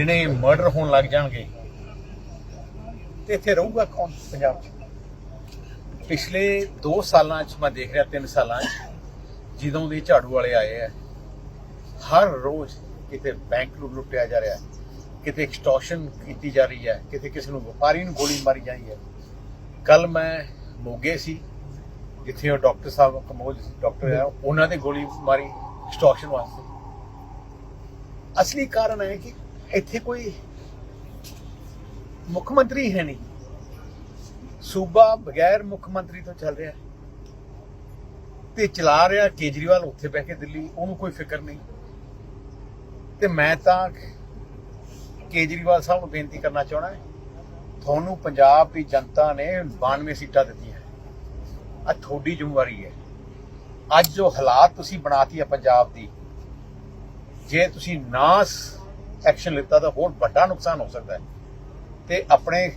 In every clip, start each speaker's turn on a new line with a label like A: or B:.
A: ਦਿਨੇ ਮਰਡਰ ਹੋਣ ਲੱਗ ਜਾਣਗੇ। ਤੇ ਇੱਥੇ ਰਹੂਗਾ ਕੌਣ ਪੰਜਾਬ 'ਚ? ਪਿਛਲੇ 2 ਸਾਲਾਂ 'ਚ ਮੈਂ ਦੇਖ ਰਿਹਾ 3 ਸਾਲਾਂ 'ਚ, ਜਦੋਂ ਦੇ ਝਾੜੂ ਵਾਲੇ ਆਏ ਆ, ਹਰ ਰੋਜ਼ ਕਿਤੇ ਬੈਂਕ ਨੂੰ ਲੁੱਟਿਆ ਜਾ ਰਿਹਾ ਹੈ ਕਿਤੇ ਐਕਸਟੋਰਸ਼ਨ ਕੀਤੀ ਜਾ ਰਹੀ ਹੈ, ਕਿਤੇ ਕਿਸੇ ਨੂੰ ਵਪਾਰੀ ਨੂੰ ਗੋਲੀ ਮਾਰੀ ਜਾਈ ਹੈ। ਕੱਲ ਮੈਂ ਮੋਗੇ ਸੀ, ਜਿੱਥੇ ਉਹ ਡਾਕਟਰ ਸਾਹਿਬ ਕਮੋਲ ਡਾਕਟਰ ਹੈ ਉਹਨਾਂ ਦੇ ਗੋਲੀ ਮਾਰੀ ਐਕਸਟੋਰਸ਼ਨ ਵਾਸਤੇ। ਅਸਲੀ ਕਾਰਨ ਹੈ ਕਿ ਇੱਥੇ ਕੋਈ ਮੁੱਖ ਮੰਤਰੀ ਹੈ ਨਹੀਂ। ਸੂਬਾ ਬਗੈਰ ਮੁੱਖ ਮੰਤਰੀ ਤੋਂ ਚੱਲ ਰਿਹਾ ਤੇ ਚਲਾ ਰਿਹਾ ਕੇਜਰੀਵਾਲ ਉੱਥੇ ਬਹਿ ਕੇ ਦਿੱਲੀ, ਉਹਨੂੰ ਕੋਈ ਫਿਕਰ ਨਹੀਂ। ਤੇ ਮੈਂ ਤਾਂ ਕੇਜਰੀਵਾਲ ਸਾਹਿਬ ਨੂੰ ਬੇਨਤੀ ਕਰਨਾ ਚਾਹਣਾ ਤੁਹਾਨੂੰ ਪੰਜਾਬ ਦੀ ਜਨਤਾ ਨੇ 92 ਸੀਟਾਂ ਦਿੱਤੀਆਂ ਆ ਤੁਹਾਡੀ ਜ਼ਿੰਮੇਵਾਰੀ ਹੈ। ਅੱਜ ਜੋ ਹਾਲਾਤ ਤੁਸੀਂ ਬਣਾਤੀ ਹੈ ਪੰਜਾਬ ਦੀ, ਜੇ ਤੁਸੀਂ ਨਾ ਐਕਸ਼ਨ ਲਿੱਤਾ ਤਾਂ ਹੋਰ ਵੱਡਾ ਨੁਕਸਾਨ ਹੋ ਸਕਦਾ ਹੈ। ਤੇ ਆਪਣੇ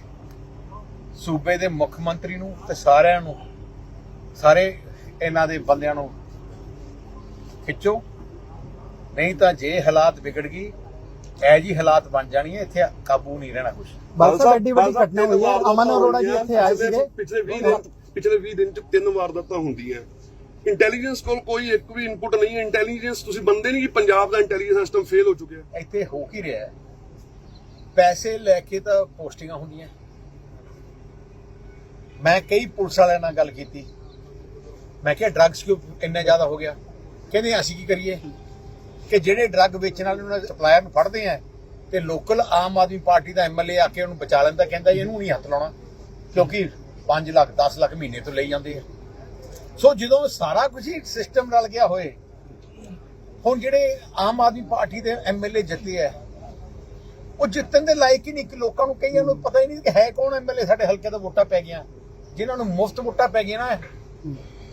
A: ਸੂਬੇ ਦੇ ਮੁੱਖ ਮੰਤਰੀ ਨੂੰ ਤੇ ਸਾਰਿਆਂ ਨੂੰ ਸਾਰੇ ਇਹਨਾਂ ਦੇ ਬੰਦਿਆਂ ਨੂੰ ਖਿੱਚੋ। ਨਹੀਂ ਤਾਂ ਜੇ ਹਾਲਾਤ ਵਿਗੜ ਗਈ ਐ ਜੀ ਹਾਲਾਤ ਬਣ ਜਾਣੀ ਹੈ ਇੱਥੇ ਕਾਬੂ ਨਹੀਂ ਰਹਿਣਾ ਕੁਝ
B: ਬਾਲ ਸਾਹਿਬ ਐਡੀ ਵੱਡੀ ਘਟਨਾ ਹੋਈ ਹੈ। ਅਮਨ ਅਰੋੜਾ ਜੀ ਇੱਥੇ ਆਏ ਸੀਗੇ।
C: ਪਿਛਲੇ 20 ਦਿਨ ਪਿਛਲੇ 20 ਦਿਨ ਚ ਤਿੰਨ ਵਾਰਦਾਤਾਂ ਹੁੰਦੀਆਂ ਇੰਟੈਲੀਜੈਂਸ ਕੋਲ ਕੋਈ ਇੱਕ ਵੀ ਇਨਪੁਟ ਨਹੀਂ ਹੈ। ਇੰਟੈਲੀਜੈਂਸ ਤੁਸੀਂ ਮੰਨਦੇ ਨਹੀਂ ਕਿ ਪੰਜਾਬ ਦਾ ਇੰਟੈਲੀਜੈਂਸ ਸਿਸਟਮ ਫੇਲ ਹੋ ਚੁੱਕਿਆ
A: ਇੱਥੇ ਹੋ ਕੀ ਰਿਹਾ ਹੈ? ਪੈਸੇ ਲੈ ਕੇ ਤਾਂ ਪੋਸਟਿੰਗਾਂ ਹੁੰਦੀਆਂ। ਮੈਂ ਕਈ ਪੁਲਿਸ ਵਾਲਿਆਂ ਨਾਲ ਗੱਲ ਕੀਤੀ। ਮੈਂ ਕਿਹਾ ਡਰੱਗਸ ਕਿਉਂ ਇੰਨਾ ਜ਼ਿਆਦਾ ਹੋ ਗਿਆ? ਕਹਿੰਦੇ, ਅਸੀਂ ਕੀ ਕਰੀਏ? ਕਿ ਜਿਹੜੇ ਡਰੱਗ ਵੇਚਣ ਵਾਲੇ ਉਹਨਾਂ ਦੇ ਸਪਲਾਇਰ ਨੂੰ ਫੜਦੇ ਆ ਤੇ ਲੋਕਲ ਆਮ ਆਦਮੀ ਪਾਰਟੀ ਦਾ ਐਮਐਲਏ ਆ ਕੇ ਉਹਨੂੰ ਬਚਾ ਲੈਂਦਾ, ਕਹਿੰਦਾ ਜੀ ਇਹਨੂੰ ਨਹੀਂ ਹੱਥ ਲਾਉਣਾ। ਕਿਉਂਕਿ 5 ਲੱਖ 10 ਲੱਖ ਮਹੀਨੇ ਤੋਂ ਲਈ ਜਾਂਦੇ ਆ। ਸੋ ਜਦੋਂ ਸਾਰਾ ਕੁਝ ਹੀ ਸਿਸਟਮ ਰਲ ਗਿਆ ਹੋਏ ਹੁਣ ਜਿਹੜੇ ਆਮ ਆਦਮੀ ਪਾਰਟੀ ਦੇ ਐਮਐਲਏ ਜਿੱਤੇ ਆ ਉਹ ਜਿੱਤਣ ਦੇ ਲਾਇਕ ਹੀ ਨਹੀਂ ਕਿ ਲੋਕਾਂ ਨੂੰ ਕਈਆਂ ਨੂੰ ਪਤਾ ਹੀ ਨਹੀਂ ਕਿ ਹੈ ਕੌਣ ਐਮਐਲਏ ਸਾਡੇ ਹਲਕੇ ਦਾ ਵੋਟਾਂ ਪੈ ਗਿਆ ਜਿਨ੍ਹਾਂ ਨੂੰ ਮੁਫਤ ਵੋਟਾਂ ਪੈ ਗਈਆਂ ਨਾ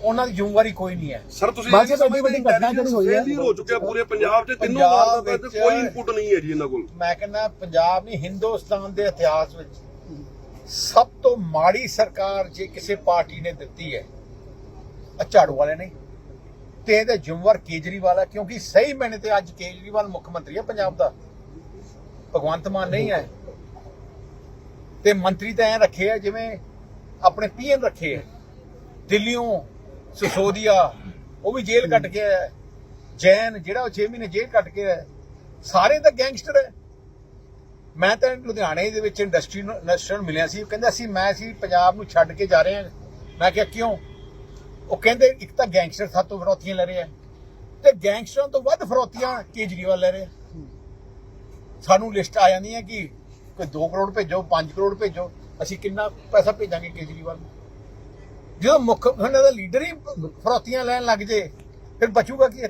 A: ਉਹਨਾਂ ਦੀ ਜ਼ਿੰਮੇਵਾਰੀ ਕੋਈ ਨਹੀਂ ਹੈ।
C: ਸਰ ਤੁਸੀਂ
B: ਬਾਕੀ ਵੱਡੀ ਵੱਡੀ ਘਟਨਾ ਜਿਹੜੀ ਹੋਈ ਹੈ।
C: ਹੋ ਚੁੱਕਿਆ ਪੂਰੇ ਪੰਜਾਬ 'ਚ ਤਿੰਨੋਂ ਤੇ
A: ਵਿੱਚ-
C: ਕੋਈ ਇਨਪੁਟ ਨਹੀਂ ਹੈ ਜੀ ਇਹਨਾਂ ਕੋਲ।
A: ਮੈਂ ਕਹਿੰਦਾ ਪੰਜਾਬ ਨਹੀਂ ਹਿੰਦੁਸਤਾਨ ਦੇ ਇਤਿਹਾਸ ਵਿੱਚ ਸਭ ਤੋਂ ਮਾੜੀ ਸਰਕਾਰ ਜੇ ਕਿਸੇ ਪਾਰਟੀ ਨੇ ਦਿੱਤੀ ਹੈ ਝਾੜੂ ਵਾਲੇ ਨੇ ਤੇ ਇਹਦੇ ਜ਼ਿੰਮੇਵਾਰ ਕੇਜਰੀਵਾਲ ਹੈ ਕਿਉਂਕਿ ਸਹੀ ਮੈਨੇ ਤੇ ਅੱਜ ਕੇਜਰੀਵਾਲ ਮੁੱਖ ਮੰਤਰੀ ਹੈ ਪੰਜਾਬ ਦਾ। ਭਗਵੰਤ ਮਾਨ ਨਹੀਂ ਹੈ। ਤੇ ਮੰਤਰੀ ਤਾਂ ਐ ਰੱਖੇ ਆ ਜਿਵੇਂ ਆਪਣੇ ਪੀਐਮ ਰੱਖੇ ਆ। ਦਿੱਲੀੋਂ ਸਸੋਦੀਆ, ਉਹ ਵੀ ਜੇਲ੍ਹ ਕੱਟ ਕੇ ਆਇਆ। ਜੈਨ, ਜਿਹੜਾ ਉਹ 6 ਮਹੀਨੇ ਜੇਲ੍ਹ ਕੱਟ ਕੇ ਆਇਆ। ਸਾਰੇ ਤਾਂ ਗੈਂਗਸਟਰ ਹੈ ਮੈਂ ਤਾਂ ਲੁਧਿਆਣੇ ਦੇ ਵਿੱਚ ਇੰਡਸਟਰੀ ਨੂੰ ਇੰਡਸਟਰੀ ਨੂੰ ਮਿਲਿਆ ਸੀ। ਕਹਿੰਦਾ ਸੀ, ਮੈਂ ਸੀ ਪੰਜਾਬ ਨੂੰ ਛੱਡ ਕੇ ਜਾ ਰਹੇ। ਹਾਂ ਮੈਂ ਕਿਹਾ, ਕਿਉਂ? ਉਹ ਕਹਿੰਦੇ ਇੱਕ ਤਾਂ ਗੈਂਗਸਟਰ ਸਾਤੋਂ ਫਰੋਤੀਆਂ ਲੈ ਰਹੇ ਆ ਤੇ ਗੈਂਗਸਟਰਾਂ ਤੋਂ ਵੱਧ ਫਰੋਤੀਆਂ ਕੇਜਰੀਵਾਲ ਲੈ ਰਹੇ ਸਾਨੂੰ ਲਿਸਟ ਆ ਜਾਂਦੀ ਹੈ ਕਿ ਕੋਈ 2 ਕਰੋੜ ਭੇਜੋ 5 ਕਰੋੜ ਭੇਜੋ, ਅਸੀਂ ਕਿੰਨਾ ਪੈਸਾ ਭੇਜਾਂਗੇ ਕੇਜਰੀਵਾਲ ਨੂੰ? ਜਦੋਂ ਮੁੱਖ ਉਹਨਾਂ ਦਾ ਲੀਡਰ ਹੀ ਫਰੋਤੀਆਂ ਲੈਣ ਲੱਗ ਜੇ, ਫਿਰ ਬਚੂਗਾ ਕੀ?